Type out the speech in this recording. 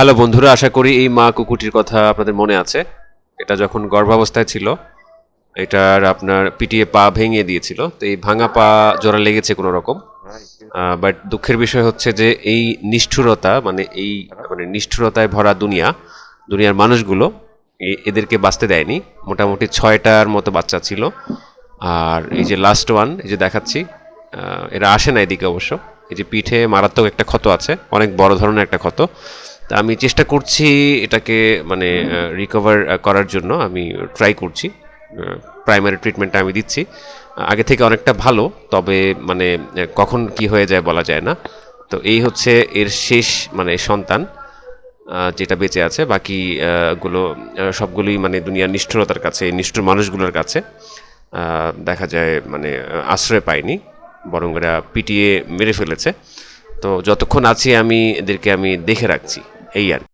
Hello বন্ধুরা, আশা করি এই মা কুকুরটির কথা আপনাদের মনে আছে। এটা যখন গর্ভাবস্থায় ছিল, এটার আপনার পিটিয়ে পা ভেঙে দিয়েছিল। তো এই ভাঙা পা জোড়া লেগেছে কোনো রকম। বাট দুঃখের বিষয় হচ্ছে যে এই নিষ্ঠুরতা মানে এই মানে নিষ্ঠুরতায় ভরা দুনিয়া, দুনিয়ার মানুষগুলো এদেরকে বাঁচতে দেয়নি। মোটামুটি ছয়টার মতো বাচ্চা ছিল। আর এই যে লাস্ট ওয়ান এই যে দেখাচ্ছি এরা আসে না এদিকে অবশ্য। এই যে পিঠে মারাত্মক একটা ক্ষত আছে, অনেক বড় ধরনের একটা ক্ষত। তা আমি চেষ্টা করছি এটাকে মানে রিকভার করার জন্য। আমি ট্রাই করছি। প্রাইমারি ট্রিটমেন্টটা আমি দিচ্ছি। আগে থেকে অনেকটা ভালো, তবে মানে কখন কি হয়ে যায় বলা যায় না। তো এই হচ্ছে এর শেষ মানে সন্তান যেটা বেঁচে আছে। বাকি গুলো সবগুলোই মানে দুনিয়ার নিষ্ঠুরতার কাছে, নিষ্ঠুর মানুষগুলোর কাছে দেখা যায় মানে আশ্রয় পায়নি। বরং এরা পিটিয়ে মেরে ফেলেছে। তো যতক্ষণ আছি আমি, এদেরকে আমি দেখে রাখছি। এই আর কি।